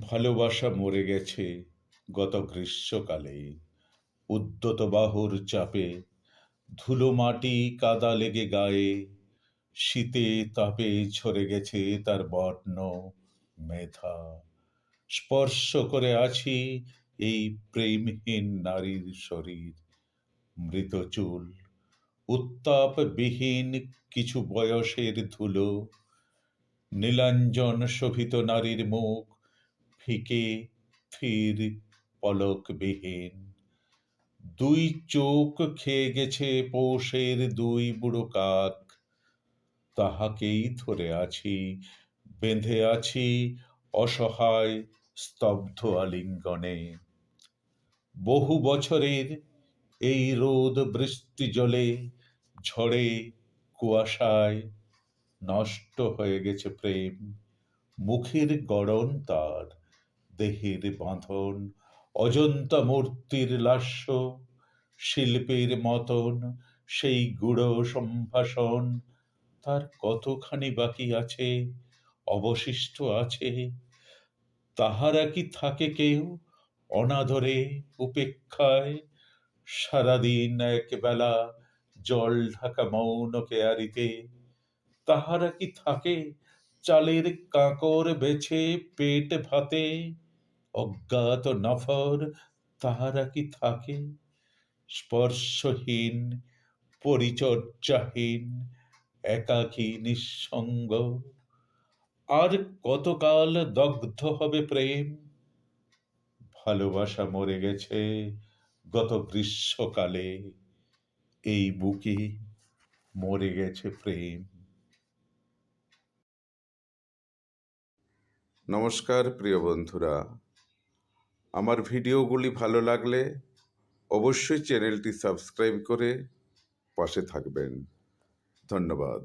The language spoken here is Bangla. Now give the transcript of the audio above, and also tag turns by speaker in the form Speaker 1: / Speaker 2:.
Speaker 1: ভালোবাসা মরে গেছে গত গ্রীষ্মকালে। উদ্যত বাহুর চাপে ধুলো মাটি কাদা লেগে গায়ে, শীতে তাপে ঝরে গেছে তার বর্ণ মেধা। স্পর্শ করে আছি এই প্রেমহীন নারীর শরীর। মৃত চুল, উত্তাপবিহীন কিছু বয়সের ধুলো, নীলাঞ্জন শোভিত নারীর মুখ ফিকে থির পলকবিহীন। দুই চোখ খেয়ে গেছে পৌষের দুই বুড়ো কাক। তাহাকেই ধরে আছি, বেঁধে আছি অসহায় স্তব্ধ আলিঙ্গনে। বহু বছরের এই রোদ বৃষ্টি জলে ঝড়ে কুয়াশায় নষ্ট হয়ে গেছে প্রেম। মুখের গড়ন তার দেহের বাঁধন অজন্তা মূর্তির লাস্য, শিল্পীর মতন সেই গুড়ো সম্ভাষণ। তার কতখানি বাকি আছে, অবশিষ্ট আছে? তাহারা কি থাকে কেউ অনাদরে উপেক্ষায়? সারাদিন একবেলা জল ঢাকা মৌন কেয়ারিতে। তাহারা কি থাকে চালের কাঁকর বেছে পেট ভাতে? অজ্ঞাত নফর তাহারা কি থাকে? স্পর্শহীন, পরিচর্যাহীন, একাকী নিঃসঙ্গ। আর কতকাল দগ্ধ হবে প্রেম? ভালোবাসা মরে গেছে গত গ্রীষ্মকালে। এই বুকে মরে গেছে প্রেম।
Speaker 2: নমস্কার, প্রিয় বন্ধুরা। আমার ভিডিওগুলি ভালো লাগলে অবশ্যই চ্যানেলটি সাবস্ক্রাইব করে পাশে থাকবেন। ধন্যবাদ।